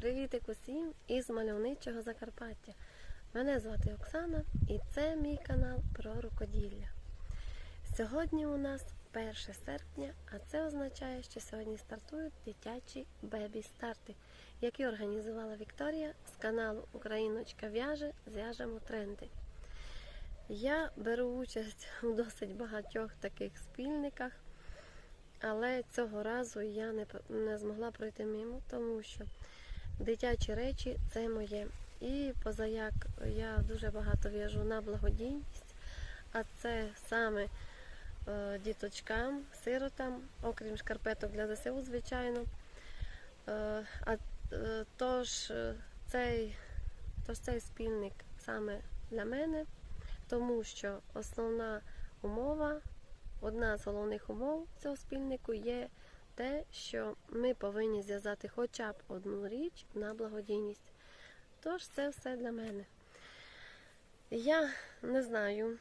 Привітик усім із мальовничого Закарпаття. Мене звати Оксана і це мій канал про рукоділля. Сьогодні у нас 1 серпня, а це означає, що сьогодні стартують дитячі бебі-старти, які організувала Вікторія з каналу Україночка в'яже Зв'яжемо тренди. Я беру участь у досить багатьох таких спільниках. Але цього разу я не, не змогла пройти мимо, тому що дитячі речі це моє. І позаяк я дуже багато в'яжу на благодійність, а це саме е, діточкам, сиротам, окрім шкарпеток для ЗСУ, звичайно. Е, а, е, тож, цей, тож цей спільник саме для мене, тому що основна умова Одна з головних умов цього спільнику є те, що ми повинні зв'язати хоча б одну річ на благодійність. Тож це все для мене. Я не знаю,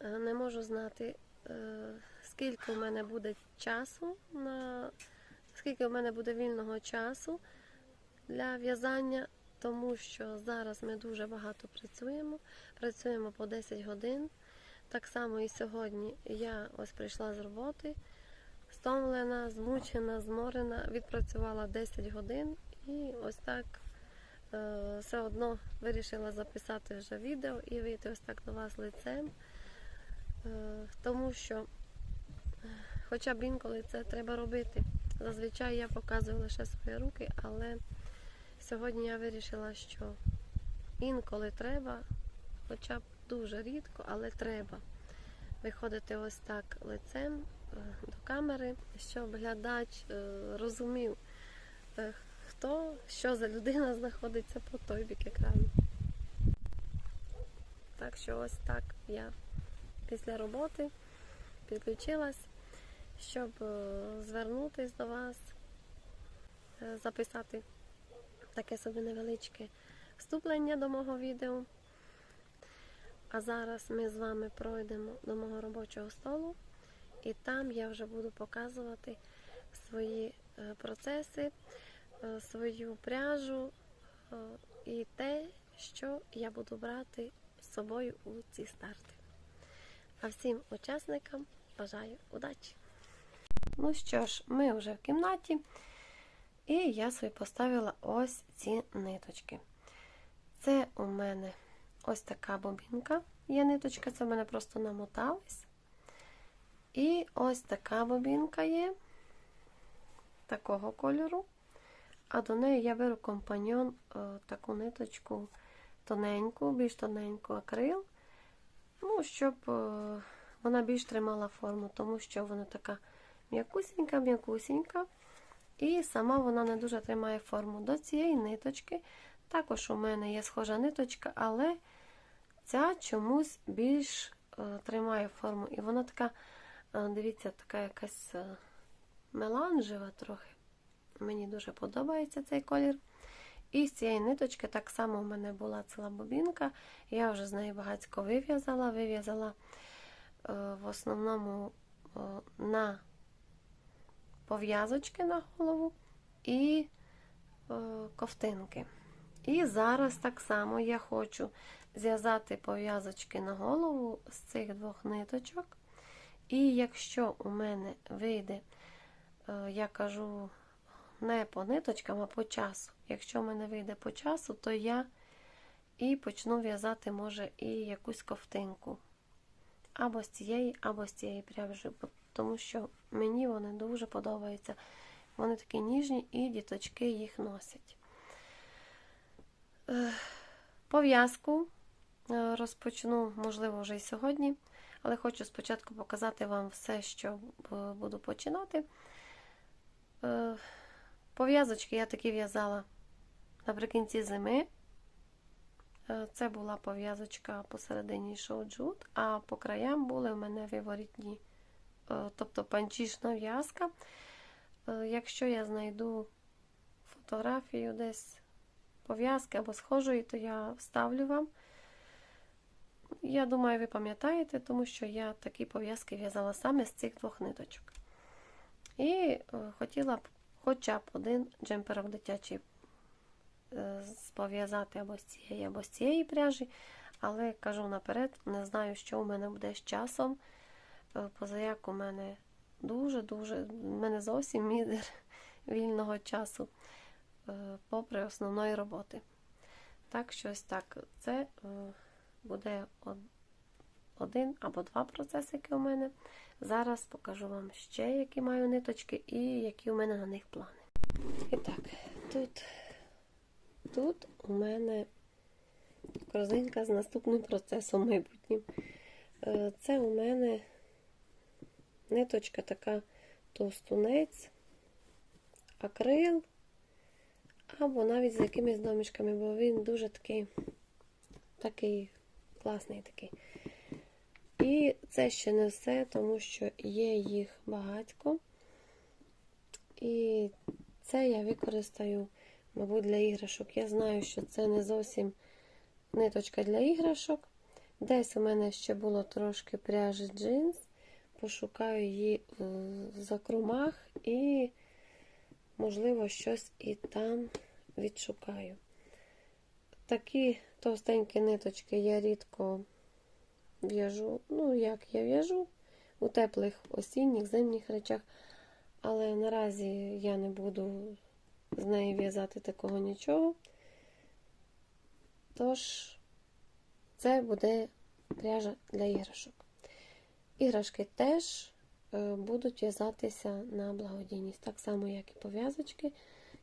е, не можу знати, е, скільки в мене буде часу, на, скільки в мене буде вільного часу для в'язання, тому що зараз ми дуже багато працюємо. Працюємо по 10 годин. Так само і сьогодні я ось прийшла з роботи, стомлена, змучена, зморена, відпрацювала 10 годин і ось так е, все одно вирішила записати вже відео і вийти ось так до вас лицем. Е, тому що, е, хоча б інколи це треба робити. Зазвичай я показую лише свої руки, але сьогодні я вирішила, що інколи треба, хоча б дуже рідко, але треба виходити ось так лицем до камери, щоб глядач е, розумів, е, хто, що за людина знаходиться по той бік екрану. Так що ось так я після роботи підключилась, щоб е, звернутись до вас, записати таке собі невеличке вступлення до мого відео. А зараз ми з вами пройдемо до мого робочого столу, і там я вже буду показувати свої е, процеси, е, свою пряжу е, і те, що я буду брати з собою у ці старти. А всім учасникам бажаю удачі! Ну що ж, ми вже в кімнаті, і я собі поставила ось ці ниточки. Це у мене ось така бобінка. Є ниточка, це в мене просто намоталась. І ось така бобінка є такого кольору. А до неї я беру компаньон е, таку ниточку тоненьку, більш тоненьку акрил. Ну, щоб е, вона більш тримала форму, тому що вона така м'якусінька, м'якусінька. І сама вона не дуже тримає форму. До цієї ниточки також у мене є схожа ниточка, але ця чомусь більш е, тримає форму. І вона така, дивіться, така якась е, меланжева трохи. Мені дуже подобається цей колір. І з цієї ниточки так само у мене була ціла бобінка. Я вже з неї багатько вив'язала. Вив'язала е, в основному е, на пов'язочки на голову і ковтинки. І зараз так само я хочу зв'язати пов'язочки на голову з цих двох ниточок. І якщо у мене вийде, е, я кажу, не по ниточкам, а по часу. Якщо в мене вийде по часу, то я і почну в'язати, може, і якусь ковтинку. Або з цієї, або з цієї пряжі, тому що мені вони дуже подобаються. Вони такі ніжні, і діточки їх носять. Е, Пов'язку е, розпочну, можливо, вже і сьогодні, але хочу спочатку показати вам все, що буду починати. Е, Пов'язочки я такі в'язала наприкінці зими. Е, Це була пов'язочка посередині йшов джут, а по краям були в мене виворітні, е, тобто панчішна в'язка. Е, Якщо я знайду фотографію десь пов'язки або схожої, то я вставлю вам. Я думаю, ви пам'ятаєте, тому що я такі пов'язки в'язала саме з цих двох ниточок. І е, хотіла б хоча б один джемперок дитячий е, пов'язати або з цієї, або з цієї пряжі. Але кажу наперед, не знаю, що у мене буде з часом. Е, Позаяк у мене дуже-дуже, у мене зовсім мізер вільного часу, попри основної роботи. Так, щось так. Це буде один або два процесики у мене. Зараз покажу вам ще, які маю ниточки і які у мене на них плани. І так, тут, тут у мене корзинка з наступним процесом майбутнім. Е, Це у мене ниточка така товстунець, акрил, або навіть з якимись домішками, бо він дуже такий, такий класний такий. І це ще не все, тому що є їх багатько. І це я використаю, мабуть, для іграшок. Я знаю, що це не зовсім ниточка для іграшок. Десь у мене ще було трошки пряжі джинс. Пошукаю її в закромах і, можливо, щось і там відшукаю. Такі товстенькі ниточки я рідко в'яжу. Ну, як я в'яжу у теплих осінніх, зимніх речах, але наразі я не буду з неї в'язати такого нічого. Тож, це буде пряжа для іграшок. Іграшки теж е, будуть в'язатися на благодійність. Так само, як і пов'язочки.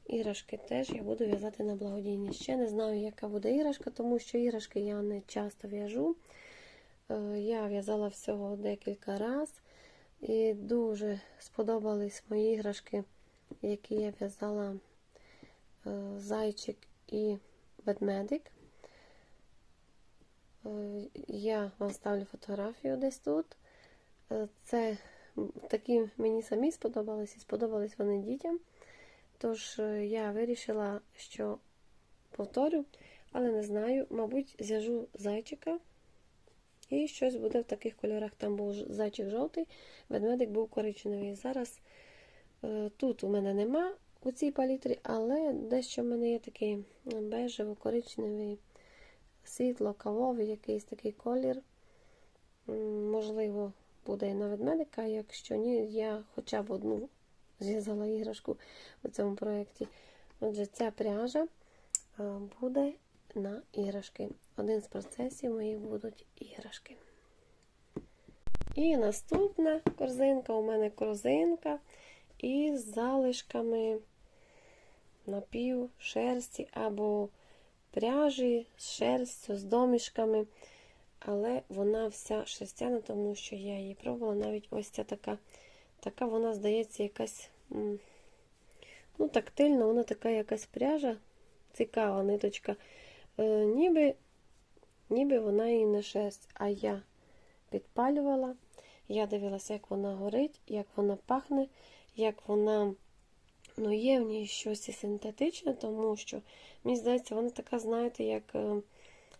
Іграшки теж я буду в'язати на благодійність. Ще не знаю, яка буде іграшка, тому що іграшки я не часто в'яжу. Е, Я в'язала всього декілька разів. І дуже сподобались мої іграшки, які я в'язала е, зайчик і ведмедик. Е, Я вам ставлю фотографію десь тут. Це такі мені самі сподобались і сподобались вони дітям. Тож е, я вирішила, що повторю, але не знаю, мабуть, зв'яжу зайчика. І щось буде в таких кольорах. Там був зайчик жовтий, ведмедик був коричневий. Зараз е, тут у мене нема у цій палітрі, але дещо в мене є такий бежево-коричневий, світло-кавовий якийсь такий колір. Можливо, буде і на ведмедика. Якщо ні, я хоча б одну зв'язала іграшку у цьому проєкті. Отже, ця пряжа буде на іграшки. Один з процесів моїх будуть іграшки. І наступна корзинка у мене корзинка із залишками напів шерсті або пряжі з шерстю, з домішками. Але вона вся шерстяна, тому що я її пробувала. Навіть ось ця така, така вона, здається, якась ну, тактильна, вона така якась пряжа, цікава ниточка. Е, ніби, ніби вона і не шерсть. А я підпалювала, я дивилася, як вона горить, як вона пахне, як вона. Ну, є в ній щось і синтетичне, тому що, мені здається, вона така, знаєте, як е,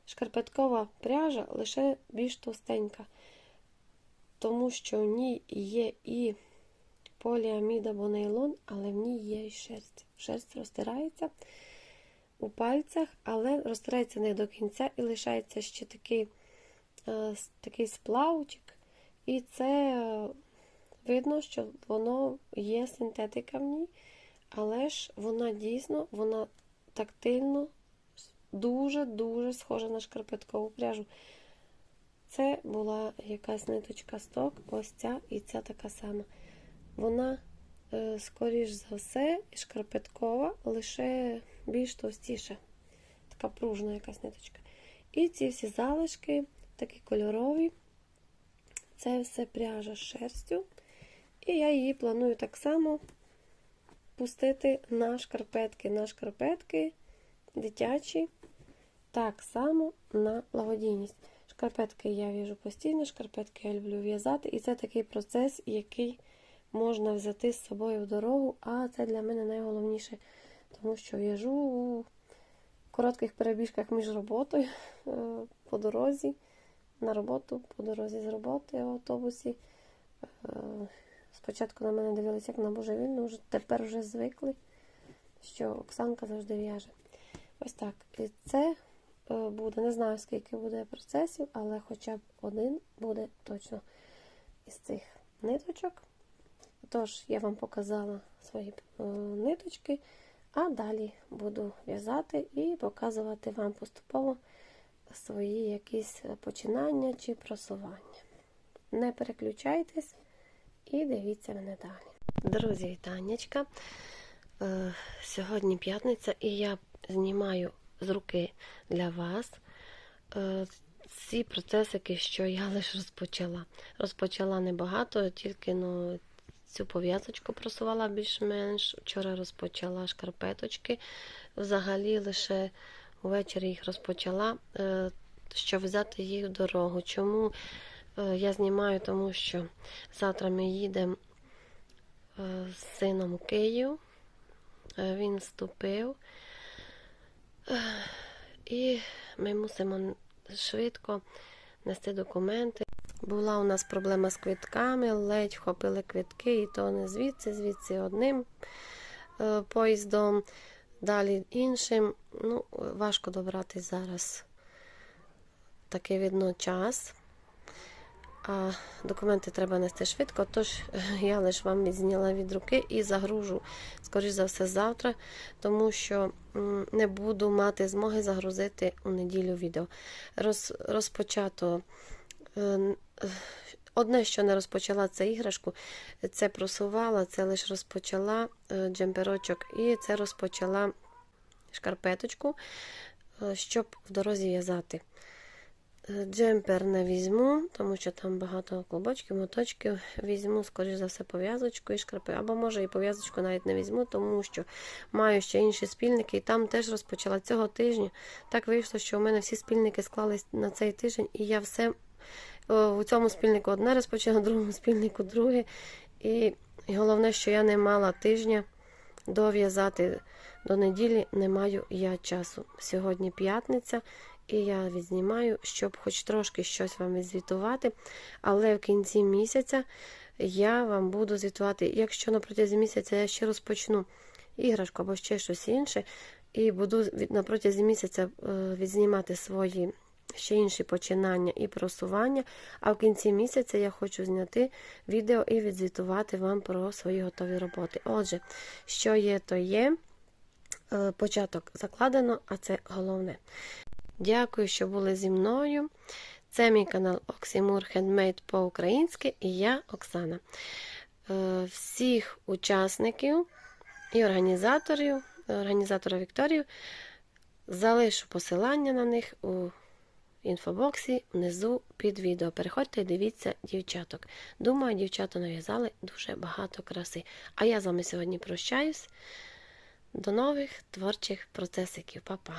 шкарпеткова пряжа, лише більш товстенька. Тому що в ній є і поліамід або нейлон, але в ній є шерсть. Шерсть розтирається у пальцях, але розтирається не до кінця і лишається ще такий, е, такий сплавчик. І це е, видно, що воно є синтетика в ній, але ж вона дійсно вона тактильно дуже-дуже схожа на шкарпеткову пряжу. Це була якась ниточка сток, ось ця і ця така сама. Вона, е, скоріш за все, шкарпеткова, лише більш товстіша. Така пружна якась ниточка. І ці всі залишки, такі кольорові, це все пряжа з шерстю. І я її планую так само пустити на шкарпетки. На шкарпетки дитячі, так само на благодійність. Шкарпетки я в'яжу постійно, шкарпетки я люблю в'язати. І це такий процес, який можна взяти з собою в дорогу, а це для мене найголовніше, тому що в'яжу у коротких перебіжках між роботою е, по дорозі, на роботу, по дорозі з роботи в автобусі. Е, Спочатку на мене дивилися як на божевільну, тепер вже звикли, що Оксанка завжди в'яже. Ось так. І це е, буде, не знаю, скільки буде процесів, але хоча б один буде точно із цих ниточок. Тож, я вам показала свої е, ниточки, а далі буду в'язати і показувати вам поступово свої якісь починання чи просування. Не переключайтесь і дивіться мене далі. Друзі, вітаннячка. Е, Сьогодні п'ятниця, і я знімаю з руки для вас е, ці процесики, що я лише розпочала. Розпочала небагато, тільки ну, цю пов'язочку просувала більш-менш. Вчора розпочала шкарпеточки. Взагалі лише ввечері їх розпочала, е, щоб взяти їх в дорогу. Чому е, я знімаю? Тому що завтра ми їдемо е, з сином у Київ. Він вступив. І ми мусимо швидко нести документи. Була у нас проблема з квитками, ледь вхопили квитки, і то не звідси, звідси одним е, поїздом, далі іншим. Ну, важко добратись зараз. Такий видно час. А документи треба нести швидко, тож я лише вам відзняла від руки і загружу, скоріш за все, завтра, тому що не буду мати змоги загрузити у неділю відео. Роз, розпочато. Одне, що не розпочала, це іграшку, це просувала, це лише розпочала е, джемперочок і це розпочала шкарпеточку, е, щоб в дорозі в'язати. Е, Джемпер не візьму, тому що там багато клубочків, моточків. Візьму, скоріш за все, пов'язочку і шкарпи. Або може і пов'язочку навіть не візьму, тому що маю ще інші спільники, і там теж розпочала цього тижня. Так вийшло, що у мене всі спільники склались на цей тиждень, і я все у цьому спільнику одне розпочала, в другому спільнику друге. І, і головне, що я не мала тижня дов'язати до неділі, не маю я часу. Сьогодні п'ятниця. І я відзнімаю, щоб хоч трошки щось вам відзвітувати. Але в кінці місяця я вам буду звітувати. Якщо на протязі місяця я ще розпочну іграшку або ще щось інше, і буду на протязі місяця е, відзнімати свої ще інші починання і просування. А в кінці місяця я хочу зняти відео і відзвітувати вам про свої готові роботи. Отже, що є, то є. Е, Початок закладено, а це головне. Дякую, що були зі мною. Це мій канал Оксимур Хендмейд по-українськи і я Оксана. Е, Всіх учасників і організаторів, організатора Вікторію залишу посилання на них у інфобоксі внизу під відео. Переходьте і дивіться дівчаток. Думаю, дівчата нав'язали дуже багато краси. А я з вами сьогодні прощаюсь. До нових творчих процесиків. Па-па!